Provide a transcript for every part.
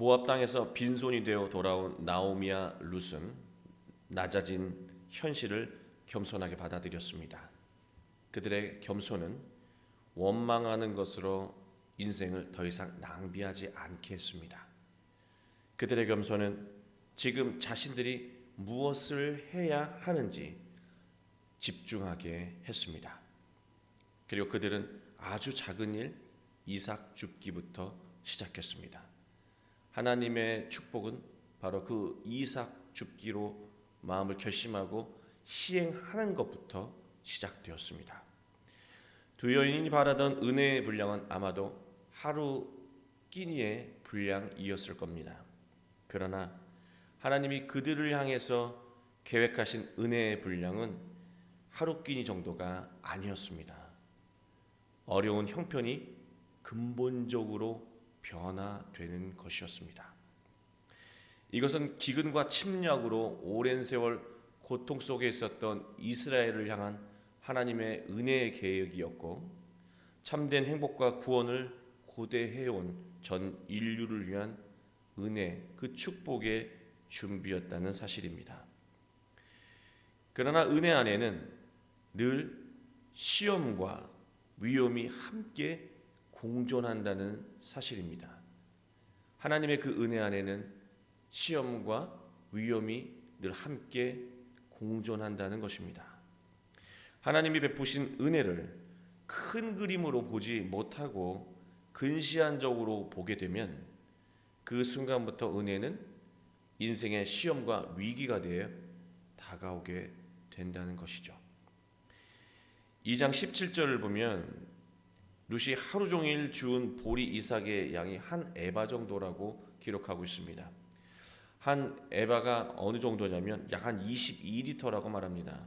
모압 땅에서 빈손이 되어 돌아온 나오미와 룻은 낮아진 현실을 겸손하게 받아들였습니다. 그들의 겸손은 원망하는 것으로 인생을 더 이상 낭비하지 않게 했습니다. 그들의 겸손은 지금 자신들이 무엇을 해야 하는지 집중하게 했습니다. 그리고 그들은 아주 작은 일 이삭 줍기부터 시작했습니다. 하나님의 축복은 바로 그 이삭 줍기로 마음을 결심하고 시행하는 것부터 시작되었습니다. 두 여인이 바라던 은혜의 분량은 아마도 하루 끼니의 분량이었을 겁니다. 그러나 하나님이 그들을 향해서 계획하신 은혜의 분량은 하루 끼니 정도가 아니었습니다. 어려운 형편이 근본적으로 변화되는 것이었습니다. 이것은 기근과 침략으로 오랜 세월 고통 속에 있었던 이스라엘을 향한 하나님의 은혜의 계획이었고 참된 행복과 구원을 고대해온 전 인류를 위한 은혜, 그 축복의 준비였다는 사실입니다. 그러나 은혜 안에는 늘 시험과 위험이 함께 공존한다는 사실입니다. 하나님의 그 은혜 안에는 시험과 위험이 늘 함께 공존한다는 것입니다. 하나님이 베푸신 은혜를 큰 그림으로 보지 못하고 근시안적으로 보게 되면 그 순간부터 은혜는 인생의 시험과 위기가 되어 다가오게 된다는 것이죠. 2장 17절을 보면 룻이 하루 종일 주운 보리 이삭의 양이 한 에바 정도라고 기록하고 있습니다. 한 에바가 어느 정도냐면 약 한 22리터라고 말합니다.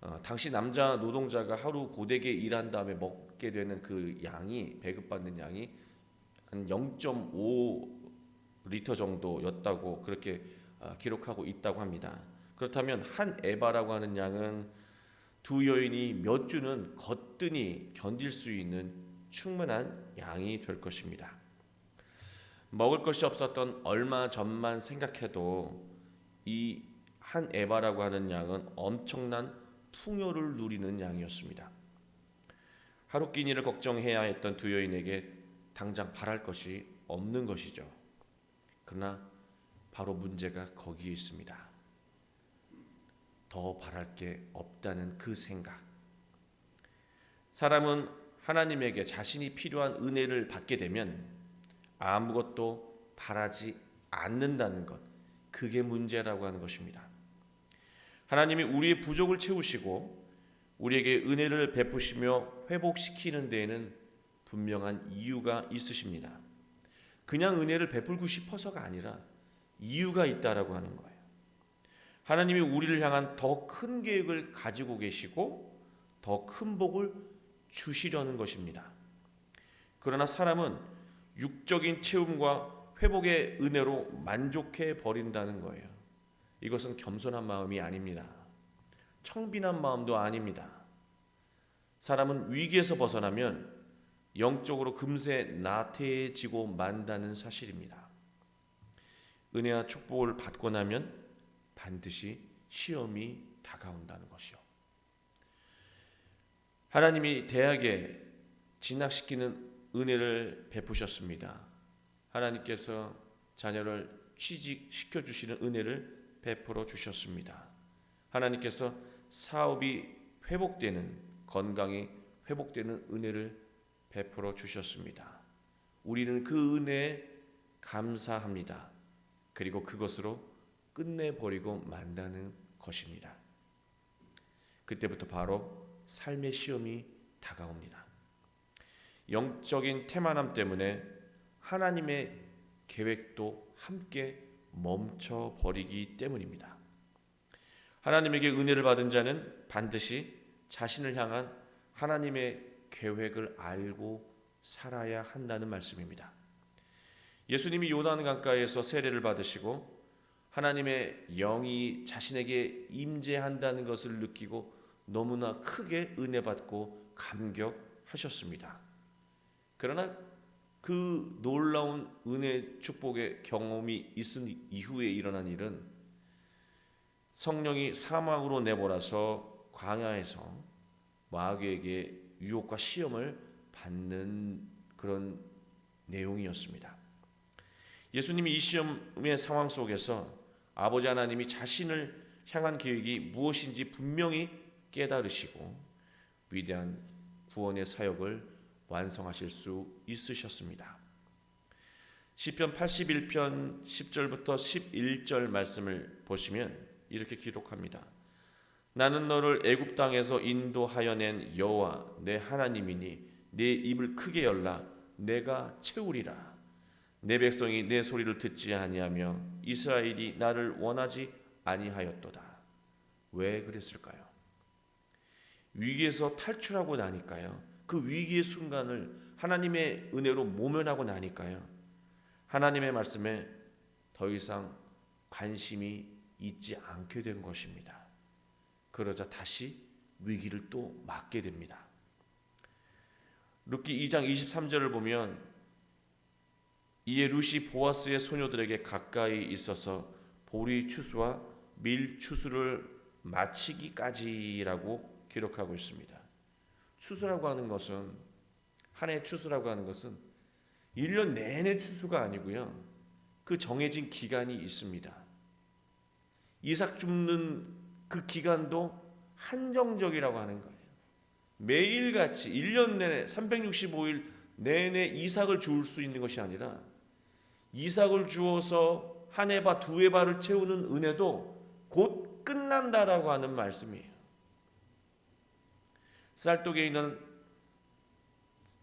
어, 당시 남자 노동자가 하루 고되게 일한 다음에 먹게 되는 그 양이 배급받는 양이 한 0.5리터 정도였다고 그렇게 어, 기록하고 있다고 합니다. 그렇다면 한 에바라고 하는 양은 두 여인이 몇 주는 거뜬히 견딜 수 있는 충분한 양이 될 것입니다. 먹을 것이 없었던 얼마 전만 생각해도 이 한 에바라고 하는 양은 엄청난 풍요를 누리는 양이었습니다. 하루 끼니를 걱정해야 했던 두 여인에게 당장 바랄 것이 없는 것이죠. 그러나 바로 문제가 거기에 있습니다. 더 바랄 게 없다는 그 생각. 사람은 하나님에게 자신이 필요한 은혜를 받게 되면 아무것도 바라지 않는다는 것. 그게 문제라고 하는 것입니다. 하나님이 우리의 부족을 채우시고 우리에게 은혜를 베푸시며 회복시키는 데에는 분명한 이유가 있으십니다. 그냥 은혜를 베풀고 싶어서가 아니라 이유가 있다라고 하는 거예요. 하나님이 우리를 향한 더 큰 계획을 가지고 계시고 더 큰 복을 주시려는 것입니다. 그러나 사람은 육적인 체험과 회복의 은혜로 만족해 버린다는 거예요. 이것은 겸손한 마음이 아닙니다. 청빈한 마음도 아닙니다. 사람은 위기에서 벗어나면 영적으로 금세 나태해지고 만다는 사실입니다. 은혜와 축복을 받고 나면 반드시 시험이 다가온다는 것이요. 하나님이 대학에 진학시키는 은혜를 베푸셨습니다. 하나님께서 자녀를 취직시켜 주시는 은혜를 베풀어 주셨습니다. 하나님께서 사업이 회복되는 건강이 회복되는 은혜를 베풀어 주셨습니다. 우리는 그 은혜에 감사합니다. 그리고 그것으로 끝내버리고 만다는 것입니다. 그때부터 바로 삶의 시험이 다가옵니다. 영적인 태만함 때문에 하나님의 계획도 함께 멈춰 버리기 때문입니다. 하나님에게 은혜를 받은 자는 반드시 자신을 향한 하나님의 계획을 알고 살아야 한다는 말씀입니다. 예수님이 요단 강가에서 세례를 받으시고 하나님의 영이 자신에게 임재한다는 것을 느끼고 너무나 크게 은혜 받고 감격하셨습니다. 그러나 그 놀라운 은혜 축복의 경험이 있은 이후에 일어난 일은 성령이 사막으로 내보라서 광야에서 마귀에게 유혹과 시험을 받는 그런 내용이었습니다. 예수님이 이 시험의 상황 속에서 아버지 하나님이 자신을 향한 계획이 무엇인지 분명히 깨달으시고 위대한 구원의 사역을 완성하실 수 있으셨습니다. 시편 81편 10절부터 11절 말씀을 보시면 이렇게 기록합니다. 나는 너를 애굽 땅에서 인도하여 낸 여호와 내 하나님이니 내 입을 크게 열라 내가 채우리라 내 백성이 내 소리를 듣지 아니하며 이스라엘이 나를 원하지 아니하였도다. 왜 그랬을까요? 위기에서 탈출하고 나니까요. 그 위기의 순간을 하나님의 은혜로 모면하고 나니까요. 하나님의 말씀에 더 이상 관심이 있지 않게 된 것입니다. 그러자 다시 위기를 또 맞게 됩니다. 룻기 2장 23절을 보면 이에 룻이 보아스의 소녀들에게 가까이 있어서 보리 추수와 밀 추수를 마치기까지라고 기록하고 있습니다. 추수라고 하는 것은 한 해 추수라고 하는 것은 1년 내내 추수가 아니고요. 그 정해진 기간이 있습니다. 이삭 줍는 그 기간도 한정적이라고 하는 거예요. 매일같이 1년 내내 365일 내내 이삭을 주울 수 있는 것이 아니라 이삭을 주어서 한 해바 두 해바를 채우는 은혜도 곧 끝난다라고 하는 말씀이에요. 쌀독에 있는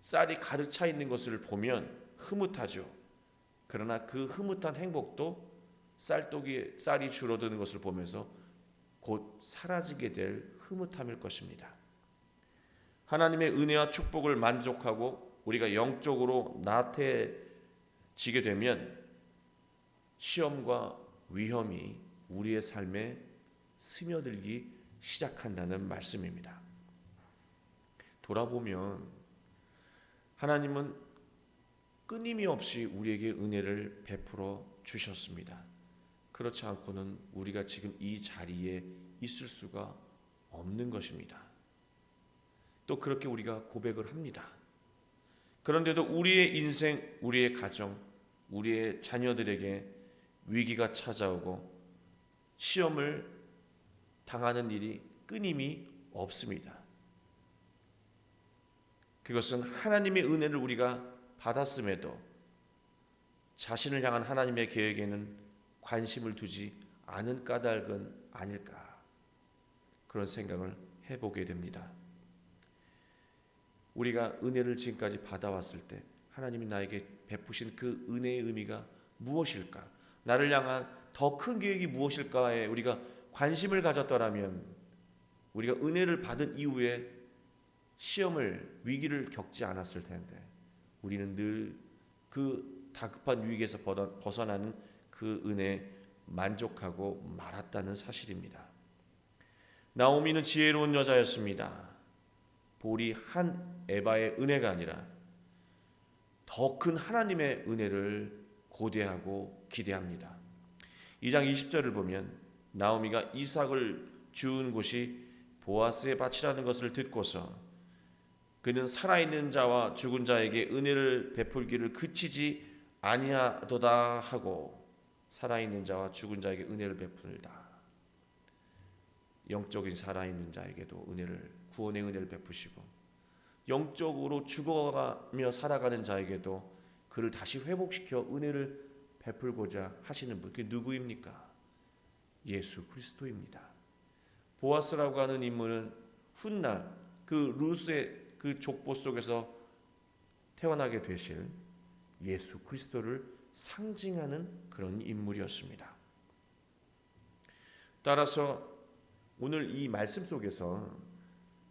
쌀이 가득 차 있는 것을 보면 흐뭇하죠. 그러나 그 흐뭇한 행복도 쌀독이 쌀이 줄어드는 것을 보면서 곧 사라지게 될 흐뭇함일 것입니다. 하나님의 은혜와 축복을 만족하고 우리가 영적으로 나태해지게 되면 시험과 위험이 우리의 삶에 스며들기 시작한다는 말씀입니다. 돌아보면 하나님은 끊임이 없이 우리에게 은혜를 베풀어 주셨습니다. 그렇지 않고는 우리가 지금 이 자리에 있을 수가 없는 것입니다. 또 그렇게 우리가 고백을 합니다. 그런데도 우리의 인생, 우리의 가정, 우리의 자녀들에게 위기가 찾아오고 시험을 당하는 일이 끊임이 없습니다. 그것은 하나님의 은혜를 우리가 받았음에도 자신을 향한 하나님의 계획에는 관심을 두지 않은 까닭은 아닐까 그런 생각을 해보게 됩니다. 우리가 은혜를 지금까지 받아왔을 때 하나님이 나에게 베푸신 그 은혜의 의미가 무엇일까? 나를 향한 더 큰 계획이 무엇일까에 우리가 관심을 가졌더라면 우리가 은혜를 받은 이후에 시험을 위기를 겪지 않았을 텐데 우리는 늘 그 다급한 위기에서 벗어나는 그 은혜에 만족하고 말았다는 사실입니다. 나오미는 지혜로운 여자였습니다. 볼이 한 에바의 은혜가 아니라 더 큰 하나님의 은혜를 고대하고 기대합니다. 2장 20절을 보면 나오미가 이삭을 주운 곳이 보아스의 밭이라는 것을 듣고서 그는 살아있는 자와 죽은 자에게 은혜를 베풀기를 그치지 아니하도다 하고 살아있는 자와 죽은 자에게 은혜를 베풀다. 영적인 살아있는 자에게도 은혜를 구원의 은혜를 베푸시고 영적으로 죽어가며 살아가는 자에게도 그를 다시 회복시켜 은혜를 베풀고자 하시는 분. 그게 누구입니까? 예수 그리스도입니다. 보아스라고 하는 인물은 훗날 그 루스의 그 족보 속에서 태어나게 되실 예수 그리스도를 상징하는 그런 인물이었습니다. 따라서 오늘 이 말씀 속에서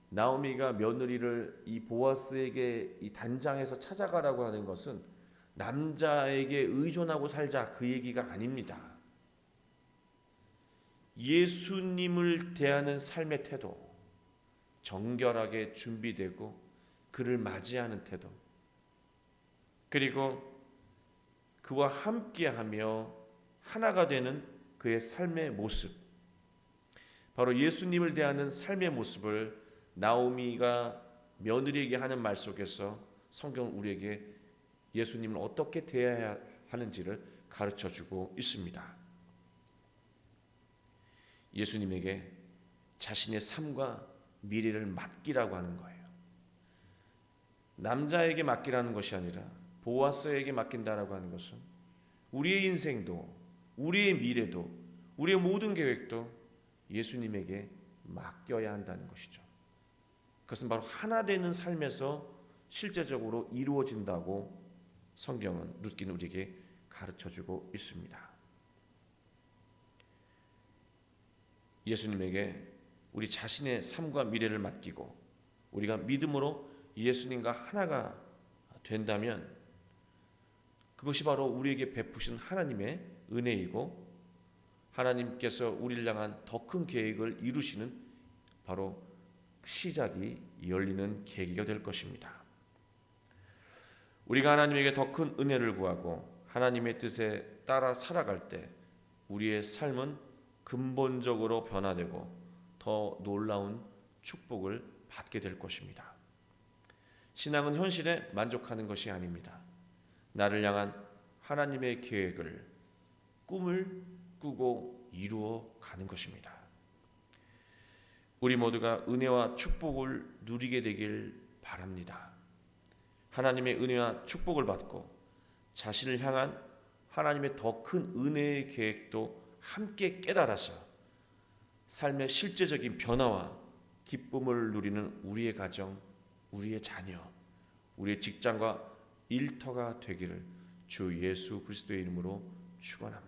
나오미가 며느리를 이 보아스에게 이 단장에서 찾아가라고 하는 것은 남자에게 의존하고 살자 그 얘기가 아닙니다. 예수님을 대하는 삶의 태도, 정결하게 준비되고 그를 맞이하는 태도. 그 그리고 그와 함께하며 하나가 되는 그의 삶의 모습 바로 예수님을 대하는 삶의 모습을 나오미가 며느리에게 하는 말 속에서 성경은 우리에게 예수님을 어떻게 대해야 하는지를 가르쳐 주고 있습니다. 예수님에게 자신의 삶과 미래를 맡기라고 하는 거예요. 남자에게 맡기라는 것이 아니라 보아스에게 맡긴다라고 하는 것은 우리의 인생도 우리의 미래도 우리의 모든 계획도 예수님에게 맡겨야 한다는 것이죠. 그것은 바로 하나 되는 삶에서 실제적으로 이루어진다고 성경은 룻기는 우리에게 가르쳐 주고 있습니다. 예수님에게 우리 자신의 삶과 미래를 맡기고 우리가 믿음으로 예수님과 하나가 된다면 그것이 바로 우리에게 베푸신 하나님의 은혜이고 하나님께서 우리를 향한 더 큰 계획을 이루시는 바로 시작이 열리는 계기가 될 것입니다. 우리가 하나님에게 더 큰 은혜를 구하고 하나님의 뜻에 따라 살아갈 때 우리의 삶은 근본적으로 변화되고 더 놀라운 축복을 받게 될 것입니다. 신앙은 현실에 만족하는 것이 아닙니다. 나를 향한 하나님의 계획을 꿈을 꾸고 이루어 가는 것입니다. 우리 모두가 은혜와 축복을 누리게 되길 바랍니다. 하나님의 은혜와 축복을 받고 자신을 향한 하나님의 더 큰 은혜의 계획도 함께 깨달아서 삶의 실제적인 변화와 기쁨을 누리는 우리의 가정, 우리의 자녀, 우리의 직장과 일터가 되기를 주 예수 그리스도의 이름으로 축원합니다.